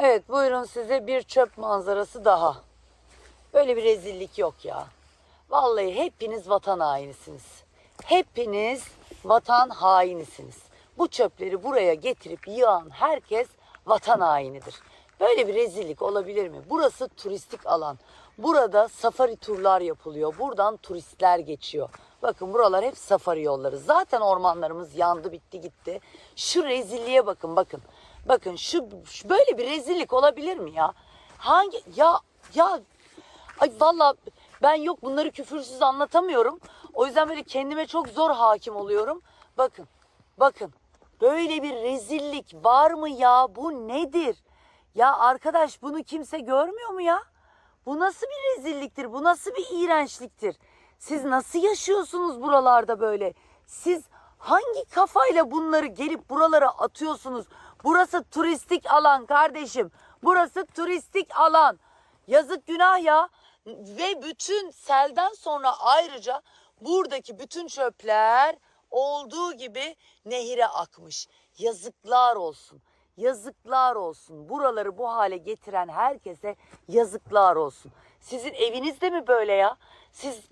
Evet buyurun size bir çöp manzarası daha. Böyle bir rezillik yok ya. Vallahi hepiniz vatan hainisiniz. Hepiniz vatan hainisiniz. Bu çöpleri buraya getirip yığan herkes vatan hainidir. Böyle bir rezillik olabilir mi? Burası turistik alan. Burada safari turlar yapılıyor. Buradan turistler geçiyor. Bakın buralar hep safari yolları. Zaten ormanlarımız yandı bitti gitti. Şu rezilliğe bakın bakın. Bakın şu, şu böyle bir rezillik olabilir mi ya? Hangi ya ya Ay valla ben yok bunları küfürsüz anlatamıyorum. O yüzden böyle kendime çok zor hakim oluyorum. Bakın, bakın. Böyle bir rezillik var mı ya? Bu nedir? Ya arkadaş bunu kimse görmüyor mu ya? Bu nasıl bir rezilliktir? Bu nasıl bir iğrençliktir? Siz nasıl yaşıyorsunuz buralarda böyle? Siz hangi kafayla bunları gelip buralara atıyorsunuz? Burası turistik alan kardeşim. Burası turistik alan. Yazık günah ya. Ve bütün selden sonra ayrıca buradaki bütün çöpler olduğu gibi nehire akmış. Yazıklar olsun. Yazıklar olsun. Buraları bu hale getiren herkese yazıklar olsun. Sizin eviniz de mi böyle ya? Siz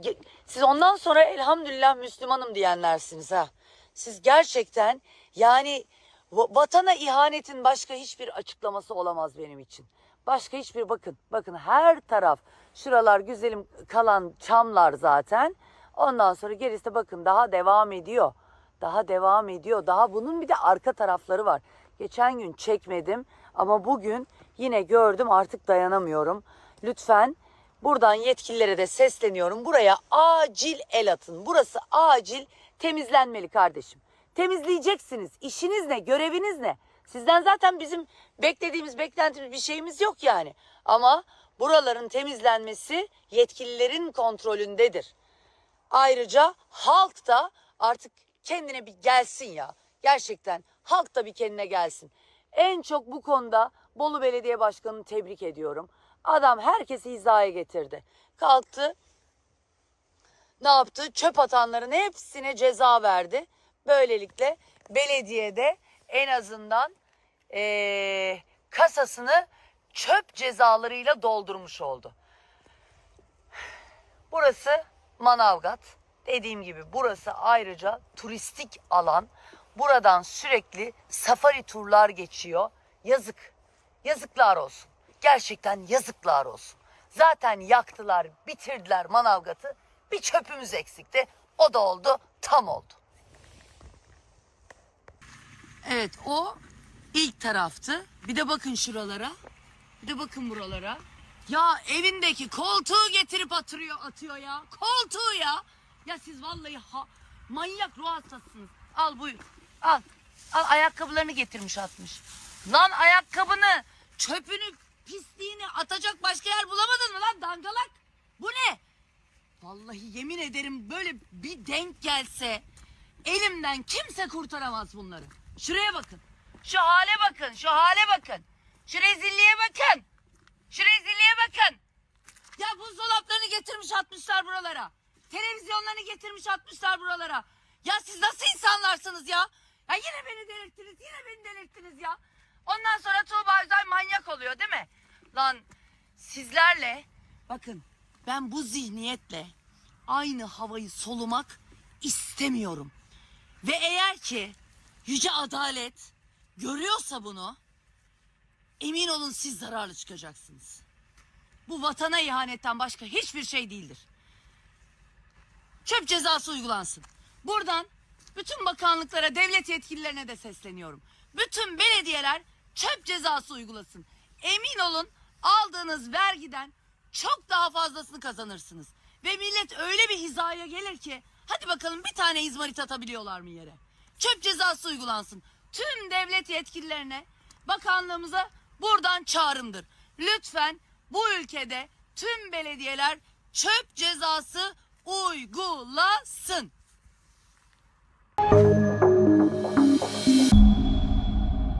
siz ondan sonra elhamdülillah Müslümanım diyenlersiniz ha. Siz gerçekten yani va- vatana ihanetin başka hiçbir açıklaması olamaz benim için. Başka hiçbir bakın bakın her taraf şuralar güzelim kalan çamlar zaten. Ondan sonra gerisi de bakın daha devam ediyor. Daha devam ediyor. Daha bunun bir de arka tarafları var. Geçen gün çekmedim ama bugün yine gördüm artık dayanamıyorum. Lütfen buradan yetkililere de sesleniyorum. Buraya acil el atın. Burası acil temizlenmeli kardeşim. Temizleyeceksiniz. İşiniz ne? Göreviniz ne? Sizden zaten bizim beklediğimiz, beklentimiz bir şeyimiz yok yani. Ama buraların temizlenmesi yetkililerin kontrolündedir. Ayrıca halk da artık kendine bir gelsin ya. Gerçekten halk da bir kendine gelsin. En çok bu konuda Bolu Belediye Başkanı'nı tebrik ediyorum. Adam herkesi hizaya getirdi. Kalktı ne yaptı? Çöp atanların hepsine ceza verdi. Böylelikle belediyede en azından eee, kasasını çöp cezalarıyla doldurmuş oldu. Burası Manavgat. Dediğim gibi burası ayrıca turistik alan. Buradan sürekli safari turlar geçiyor. Yazık. Yazıklar olsun. Gerçekten yazıklar olsun. Zaten yaktılar, bitirdiler Manavgat'ı. Bir çöpümüz eksikti. O da oldu, tam oldu. Evet, o ilk taraftı. Bir de bakın şuralara. Bir de bakın buralara. Ya evindeki koltuğu getirip atıyor, atıyor ya. Koltuğu ya. Ya siz vallahi ha, manyak ruh hastasısınız. Al buyur. Al. Al ayakkabılarını getirmiş atmış. Lan ayakkabını, çöpünü, pisliğini atacak başka yer bulamadın mı lan dangalak? Bu ne? Vallahi yemin ederim böyle bir denk gelse elimden kimse kurtaramaz bunları. Şuraya bakın. Şu hale bakın. Şu hale bakın. Şu rezilliğe bakın. Şu rezilliğe bakın. Ya buzdolaplarını getirmiş atmışlar buralara. Televizyonlarını getirmiş atmışlar buralara. Ya siz nasıl insanlarsınız ya? Ya yine beni delirttiniz. Yine beni delirttiniz ya. Ondan sonra Tuğba Özay manyak oluyor değil mi? Lan sizlerle bakın ben bu zihniyetle aynı havayı solumak istemiyorum. Ve eğer ki yüce adalet görüyorsa bunu emin olun siz zararlı çıkacaksınız. Bu vatana ihanetten başka hiçbir şey değildir. Çöp cezası uygulansın. Buradan bütün bakanlıklara, devlet yetkililerine de sesleniyorum. Bütün belediyeler çöp cezası uygulasın. Emin olun aldığınız vergiden çok daha fazlasını kazanırsınız. Ve millet öyle bir hizaya gelir ki hadi bakalım bir tane izmarit atabiliyorlar mı yere? Çöp cezası uygulansın. Tüm devlet yetkililerine, bakanlığımıza buradan çağrımdır. Lütfen bu ülkede tüm belediyeler çöp cezası uygulasın.